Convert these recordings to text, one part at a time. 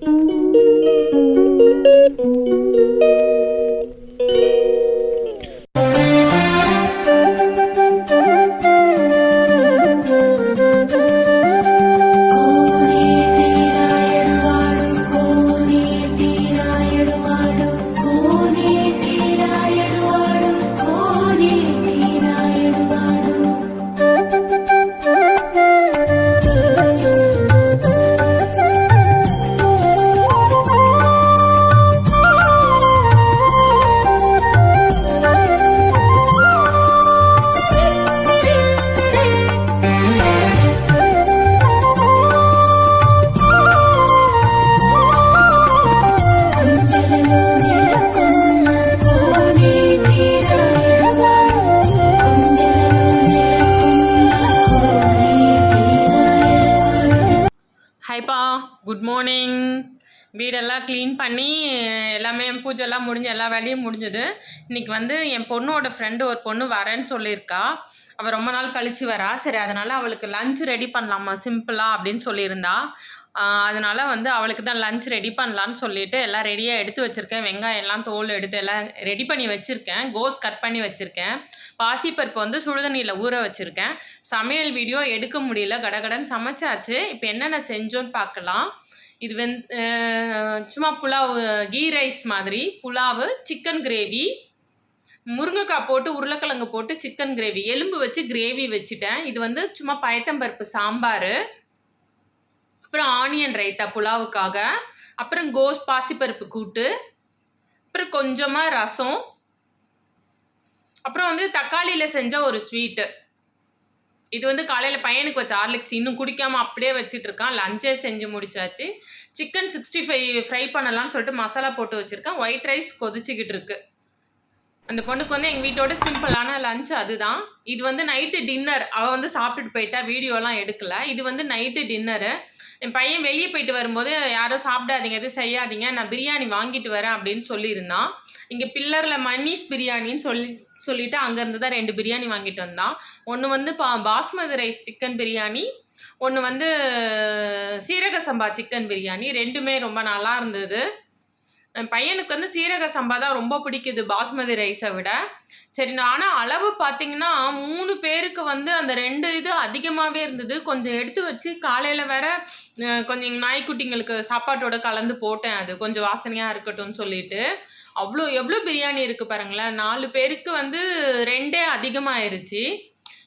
Música வீடெல்லாம் க்ளீன் பண்ணி எல்லாமே பூஜைலாம் முடிஞ்சு எல்லா வேலையும் முடிஞ்சது. இன்றைக்கி வந்து என் பொண்ணோட ஃப்ரெண்டு ஒரு பொண்ணு வரேன்னு சொல்லியிருக்கா. அவள் ரொம்ப நாள் கழித்து வரா. சரி அதனால் அவளுக்கு லஞ்ச் ரெடி பண்ணலாமா? சிம்பிளாக அப்படின்னு சொல்லியிருந்தா. அதனால் வந்து அவளுக்கு தான் லஞ்ச் ரெடி பண்ணலான்னு சொல்லிட்டு எல்லாம் ரெடியாக எடுத்து வச்சுருக்கேன். வெங்காயம் எல்லாம் தோல் எடுத்து எல்லாம் ரெடி பண்ணி வச்சுருக்கேன். கோஸ் கட் பண்ணி வச்சுருக்கேன். பாசிப்பருப்பு வந்து சுடுதண்ணியில் ஊற வச்சுருக்கேன். சமையல் வீடியோ எடுக்க முடியல. கடகடன் சமைச்சாச்சு. இப்போ என்னென்ன செஞ்சோன்னு பார்க்கலாம். இது வந்து சும்மா புலாவ் கீ ரைஸ் மாதிரி புலாவு சிக்கன் கிரேவி முருங்கைக்காய் போட்டு உருளைக்கிழங்கு போட்டு சிக்கன் கிரேவி எலும்பு வச்சு கிரேவி வச்சுட்டேன். இது வந்து சும்மா பயத்தம்பருப்பு சாம்பார் அப்புறம் ஆனியன் ரைத்தா புலாவுக்காக அப்புறம் கோஸ் பாசிப்பருப்பு கூட்டு அப்புறம் கொஞ்சமாக ரசம் அப்புறம் வந்து தக்காளியில் செஞ்ச ஒரு ஸ்வீட்டு. இது வந்து காலையில் பையனுக்கு வச்ச ஹார்லிக்ஸ் இன்னும் குடிக்காமல் அப்படியே வச்சுட்டு இருக்கான் லஞ்சே செஞ்சு முடிச்சாச்சு. சிக்கன் சிக்ஸ்டி ஃபைவ் ஃப்ரை பண்ணலாம்னு சொல்லிட்டு மசாலா போட்டு வச்சுருக்கேன். ஒயிட் ரைஸ் கொதிச்சுக்கிட்டு இருக்கு அந்த பொண்ணுக்கு வந்து எங்கள் வீட்டோட சிம்பிளான லஞ்ச் அதுதான். இது வந்து நைட்டு டின்னர் அவள் வந்து சாப்பிட்டுட்டு போயிட்டா. வீடியோலாம் எடுக்கல. இது வந்து நைட்டு டின்னரு என் பையன் வெளியே போயிட்டு வரும்போது யாரும் சாப்பிடாதீங்க. எதுவும் செய்யாதீங்க. நான் பிரியாணி வாங்கிட்டு வரேன். அப்படின்னு சொல்லியிருந்தான். இங்கே பில்லரில் மனீஷ் பிரியாணின்னு சொல்லி சொல்லிட்டு அங்கேருந்து தான் ரெண்டு பிரியாணி வாங்கிட்டு வந்தான். ஒன்று வந்து பா பாஸ்மதி ரைஸ் சிக்கன் பிரியாணி ஒன்று வந்து சீரக சம்பா சிக்கன் பிரியாணி. ரெண்டுமே ரொம்ப நல்லா இருந்தது. பையனுக்கு வந்து சீரக சம்பா தான் ரொம்ப பிடிக்குது பாஸ்மதி ரைஸை விட. சரி ஆனால் அளவு பார்த்தீங்கன்னா மூணு பேருக்கு வந்து அந்த ரெண்டு இது அதிகமாகவே இருந்தது. கொஞ்சம் எடுத்து வச்சு காலையில் வேற கொஞ்சம் நாய்க்குட்டிங்களுக்கு சாப்பாட்டோட கலந்து போட்டேன் அது. கொஞ்சம் வாசனையாக இருக்கட்டும்னு சொல்லிட்டு. அவ்வளோ எவ்வளோ பிரியாணி இருக்குது பாருங்களேன். நாலு பேருக்கு வந்து ரெண்டே அதிகமாகிருச்சு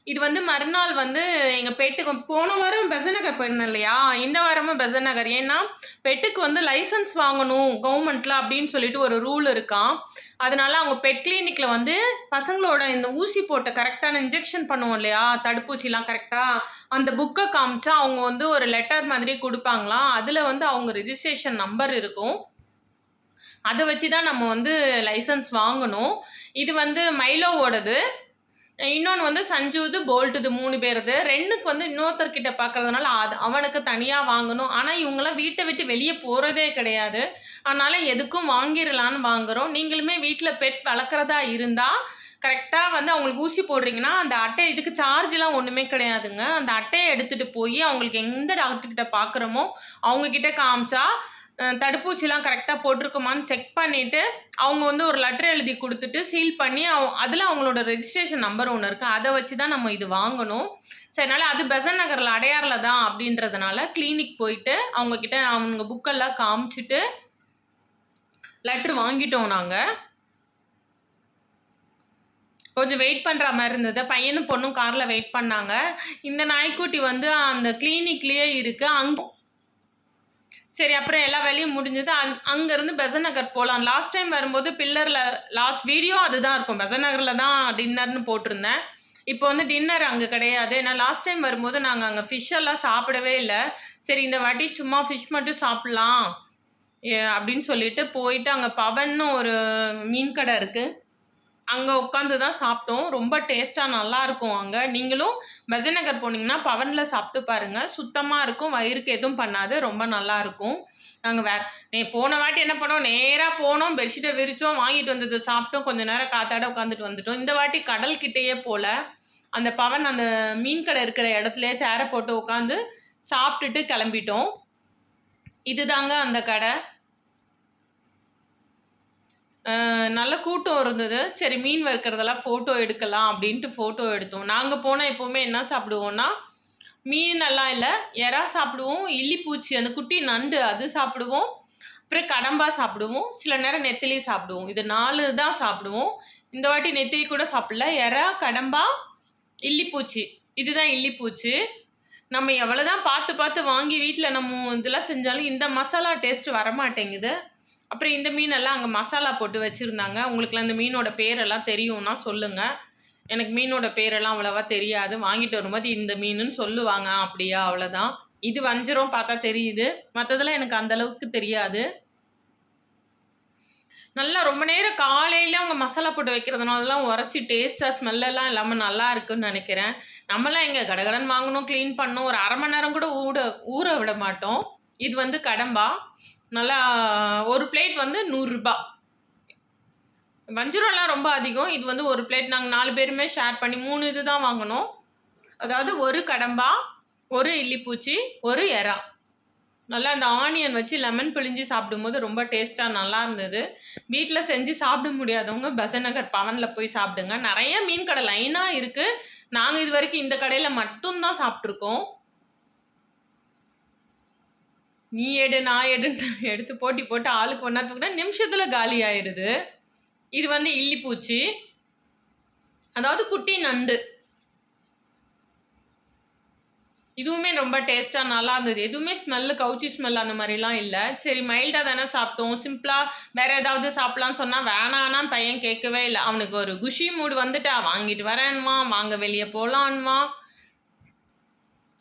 இது வந்து மறுநாள் வந்து எங்கள் பெட்டுக்கு போன வாரம் பெசநகர் போயிருந்தேன் இல்லையா? இந்த வாரமும் பெசநகர் ஏன்னா பெட்டுக்கு வந்து லைசன்ஸ் வாங்கணும் கவர்மெண்ட்டில் அப்படின்னு சொல்லிட்டு ஒரு ரூல் இருக்கான் அதனால அவங்க பெட் கிளினிக்கில் வந்து பசங்களோட இந்த ஊசி போட்ட கரெக்டான இன்ஜெக்ஷன் பண்ணுவோம் இல்லையா? தடுப்பூசிலாம் கரெக்டாக அந்த புக்கை காமிச்சா அவங்க வந்து ஒரு லெட்டர் மாதிரி கொடுப்பாங்களாம். அதில் வந்து அவங்க ரிஜிஸ்ட்ரேஷன் நம்பர் இருக்கும். அதை வச்சு தான் நம்ம வந்து லைசன்ஸ் வாங்கணும். இது வந்து மைலோவோடது. இன்னொன்று வந்து சஞ்சுது போல்ட்டுது மூணு பேருது. ரெண்டுக்கு வந்து இன்னொருத்தர்கிட்ட பார்க்கறதுனால அது அவனுக்கு தனியாக வாங்கணும். ஆனால் இவங்களாம் வீட்டை விட்டு வெளியே போகிறதே கிடையாது. அதனால் எதுக்கும் வாங்கிடலான்னு வாங்குறோம். நீங்களுமே வீட்டில் பெட் வளர்க்குறதா இருந்தால் கரெக்டாக வந்து அவங்களுக்கு ஊசி போடுறீங்கன்னா அந்த அட்டை இதுக்கு சார்ஜ்லாம் ஒன்றுமே கிடையாதுங்க. அந்த அட்டையை எடுத்துகிட்டு போய் அவங்களுக்கு எந்த டாக்டர்கிட்ட பார்க்குறோமோ அவங்கக்கிட்ட காமிச்சா தடுப்பூசிலாம் கரெக்டாக போட்டிருக்குமான்னு செக் பண்ணிவிட்டு அவங்க வந்து ஒரு லெட்டர் எழுதி கொடுத்துட்டு சீல் பண்ணி அவ அதில் அவங்களோட ரெஜிஸ்ட்ரேஷன் நம்பர் ஒன்று இருக்குது அதை வச்சு தான் நம்ம இது வாங்கணும். சரி அதனால் அது பெசன் நகரில் அடையாறில் தான் அப்படின்றதுனால கிளினிக் போயிட்டு அவங்கக்கிட்ட அவங்க புக்கெல்லாம் காமிச்சிட்டு லெட்ரு வாங்கிட்டோம் நாங்கள் கொஞ்சம் வெயிட் பண்ணுற மாதிரி இருந்தது. பையனும் பொண்ணும் காரில் வெயிட் பண்ணாங்க. இந்த நாய்க்குட்டி வந்து அந்த கிளினிக்லேயே இருக்குது அங்கே சரி அப்புறம் எல்லா வேலையும் முடிஞ்சது. அங் அங்கேருந்து பெசன் நகர் போகலாம் லாஸ்ட் டைம் வரும்போது பில்லரில் லாஸ்ட் வீடியோ அதுதான் இருக்கும். பெசநகரில் தான் டின்னர்னு போட்டிருந்தேன். இப்போ வந்து டின்னர் அங்கே கிடையாது. ஏன்னா லாஸ்ட் டைம் வரும்போது நாங்கள் அங்கே ஃபிஷ் எல்லாம் சாப்பிடவே இல்லை. சரி இந்த வாட்டி சும்மா ஃபிஷ் மட்டும் சாப்பிட்லாம் அப்படின்னு சொல்லிட்டு போயிட்டு அங்கே பவன்னு ஒரு மீன் கடை இருக்குது அங்கே உட்காந்து தான் சாப்பிட்டோம். ரொம்ப டேஸ்ட்டாக நல்லா இருக்கும் அங்கே. நீங்களும் பெசநகர் போனீங்கன்னா பவனில் சாப்பிட்டு பாருங்கள் சுத்தமாக இருக்கும். வயிறுக்கு எதுவும் பண்ணாது. ரொம்ப நல்லா இருக்கும். நாங்கள் வேற நே போன வாட்டி என்ன பண்ணோம்? நேராக போனோம். பெட்ஷீட்டை விரிச்சோம். வாங்கிட்டு வந்தது சாப்பிட்டோம். கொஞ்சம் நேரம் காத்தாட உட்காந்துட்டு வந்துட்டோம். இந்த வாட்டி கடல் கிட்டேயே போல. அந்த பவன் அந்த மீன் கடை இருக்கிற இடத்துலையே சேரை போட்டு உட்காந்து சாப்பிட்டுட்டு கிளம்பிட்டோம். இதுதாங்க அந்த கடை. நல்ல கூட்டம் இருந்தது. சரி மீன் வறுக்கிறதெல்லாம் ஃபோட்டோ எடுக்கலாம் அப்படின்ட்டு ஃபோட்டோ எடுத்தோம். நாங்கள் போனால் எப்போவுமே என்ன சாப்பிடுவோம்னா மீன் எல்லாம் இல்லை எறா சாப்பிடுவோம் இல்லிப்பூச்சி அந்த குட்டி நண்டு அது சாப்பிடுவோம். அப்புறம் கடம்பா சாப்பிடுவோம். சில நேரம் நெத்திலி சாப்பிடுவோம். இது நாலு தான் சாப்பிடுவோம். இந்த வாட்டி நெத்திலி கூட சாப்பிடல. எறா கடம்பா இல்லிப்பூச்சி இதுதான் இல்லிப்பூச்சி நம்ம எவ்வளோதான் பார்த்து பார்த்து வாங்கி வீட்டில் நம்ம இதெல்லாம் செஞ்சாலும் இந்த மசாலா டேஸ்ட் வரமாட்டேங்குது. அப்புறம் இந்த மீனெல்லாம் அங்கே மசாலா போட்டு வச்சுருந்தாங்க. உங்களுக்குலாம் இந்த மீனோட பேரெல்லாம் தெரியும்னா சொல்லுங்கள் எனக்கு மீனோட பேரெல்லாம் அவ்வளோவா தெரியாது. வாங்கிட்டு வரும்போது இந்த மீனுன்னு சொல்லுவாங்க. அப்படியா? அவ்வளோதான் இது வஞ்சிரம் பார்த்தா தெரியுது. மற்றதெல்லாம் எனக்கு அந்த அளவுக்கு தெரியாது. நல்லா ரொம்ப நேரம் காலையில் அவங்க மசாலா போட்டு வைக்கிறதுனாலலாம் உரைச்சி டேஸ்ட்டாக ஸ்மெல்லெல்லாம் இல்லாமல் நல்லா இருக்குன்னு நினைக்கிறேன். நம்மளாம் இங்கே கடகடன் வாங்கணும் க்ளீன் பண்ணணும். ஒரு அரை மணி நேரம் கூட ஊட ஊற விட மாட்டோம். இது வந்து கடம்பா? நல்லா ஒரு பிளேட் வந்து நூறுரூபா வஞ்சிரம்லாம் ரொம்ப அதிகம். இது வந்து ஒரு பிளேட் நாங்கள் நாலு பேருமே ஷேர் பண்ணி மூணு இது தான் வாங்கினோம் அதாவது ஒரு கடம்பா ஒரு இல்லிப்பூச்சி ஒரு எறா. நல்லா அந்த ஆனியன் வச்சு லெமன் பிழிஞ்சு சாப்பிடும்போது ரொம்ப டேஸ்ட்டாக நல்லா இருந்தது. வீட்டில் செஞ்சு சாப்பிட முடியாதவங்க பசநகர் பவனில் போய் சாப்பிடுங்க. நிறைய மீன் கடை லைனாக இருக்குது நாங்கள் இது வரைக்கும் இந்த கடையில் மட்டும்தான் சாப்பிட்ருக்கோம் நீ எடு நான் எடுன்னு எடுத்து போட்டி போட்டு ஆளுக்கு ஒன்றா தூக்கினா நிமிஷத்தில் காலி ஆயிடுது இது வந்து இல்லிப்பூச்சி அதாவது குட்டி நண்டு. இதுவுமே ரொம்ப டேஸ்ட்டாக நல்லா இருந்தது. எதுவுமே ஸ்மெல்லு கவுச்சி ஸ்மெல் அந்த மாதிரிலாம் இல்லை. சரி மைல்டாக தானே சாப்பிட்டோம். சிம்பிளாக வேறு ஏதாவது சாப்பிட்லான்னு சொன்னால் வேணான்னா பையன் கேட்கவே இல்லை. அவனுக்கு ஒரு குஷி மூடு வந்துட்டா வாங்கிட்டு வரேன்மா வாங்க வெளியே போகலான்மா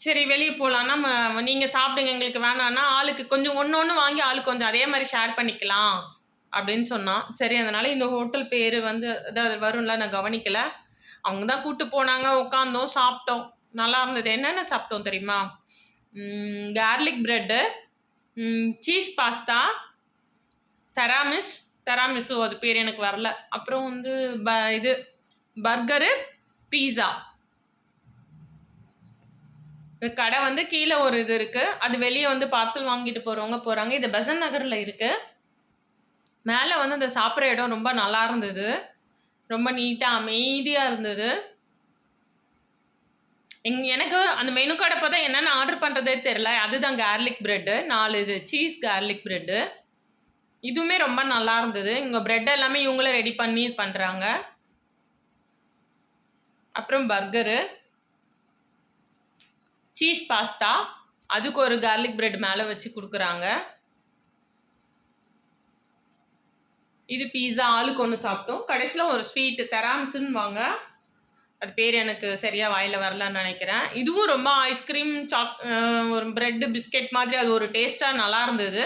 சரி வெளியே போகலான்னா நீங்கள் சாப்பிடுங்க எங்களுக்கு வேணான்னா ஆளுக்கு கொஞ்சம் ஒன்று ஒன்று வாங்கி ஆளுக்கு கொஞ்சம் அதே மாதிரி ஷேர் பண்ணிக்கலாம் அப்படின்னு சொன்னான். சரி அதனால் இந்த ஹோட்டல் பேர் வந்து அதாவது வரும்ல நான் கவனிக்கலை. அவங்க தான் கூப்பிட்டு போனாங்க உட்காந்தோம் சாப்பிட்டோம். நல்லா இருந்தது. என்னென்ன சாப்பிட்டோம் தெரியுமா? Garlic bread cheese pasta tiramisu tiramisu அது பேர் எனக்கு வரல. அப்புறம் வந்து ப இது பர்கரு பீஸா கடை வந்து கீழே ஒரு இது இருக்குது அது வெளியே வந்து பார்சல் வாங்கிட்டு போகிறவங்க போகிறாங்க இது பெசன் நகரில் இருக்குது மேலே வந்து அந்த சாப்பிட்ற இடம் ரொம்ப நல்லா இருந்தது. ரொம்ப நீட்டாக அமைதியாக இருந்தது. எங் எனக்கு அந்த மெனு கடை பார்த்தா என்னென்ன ஆர்டர் பண்ணுறதே தெரில அதுதான் கார்லிக் ப்ரெட்டு நாலு இது சீஸ் கார்லிக் ப்ரெட்டு இதுவுமே ரொம்ப நல்லா இருந்தது. இங்கே ப்ரெட் எல்லாமே இவங்களே ரெடி பண்ணி பண்ணுறாங்க அப்புறம் பர்கரு சீஸ் பாஸ்தா. அதுக்கு ஒரு கார்லிக் பிரெட் மேலே வச்சு கொடுக்குறாங்க. இது பீஸா ஆளுக்கு ஒன்று சாப்பிட்டோம். கடைசியில் ஒரு ஸ்வீட்டு தெராம்ஸுன்னு வாங்க. அது பேர் எனக்கு சரியாக வாயில் வரலன்னு நினைக்கிறேன். இதுவும் ரொம்ப ஐஸ்கிரீம் சாக் ஒரு ப்ரெட்டு பிஸ்கெட் மாதிரி அது ஒரு டேஸ்ட்டாக நல்லா இருந்தது.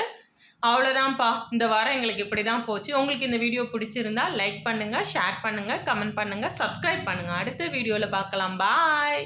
அவ்வளோதான்ப்பா இந்த வாரம் எங்களுக்கு இப்படி தான் போச்சு. உங்களுக்கு இந்த வீடியோ பிடிச்சிருந்தா லைக் பண்ணுங்கள் ஷேர் பண்ணுங்கள் கமெண்ட் பண்ணுங்கள் சப்ஸ்கிரைப் பண்ணுங்கள் அடுத்த வீடியோவில் பார்க்கலாம். பாய்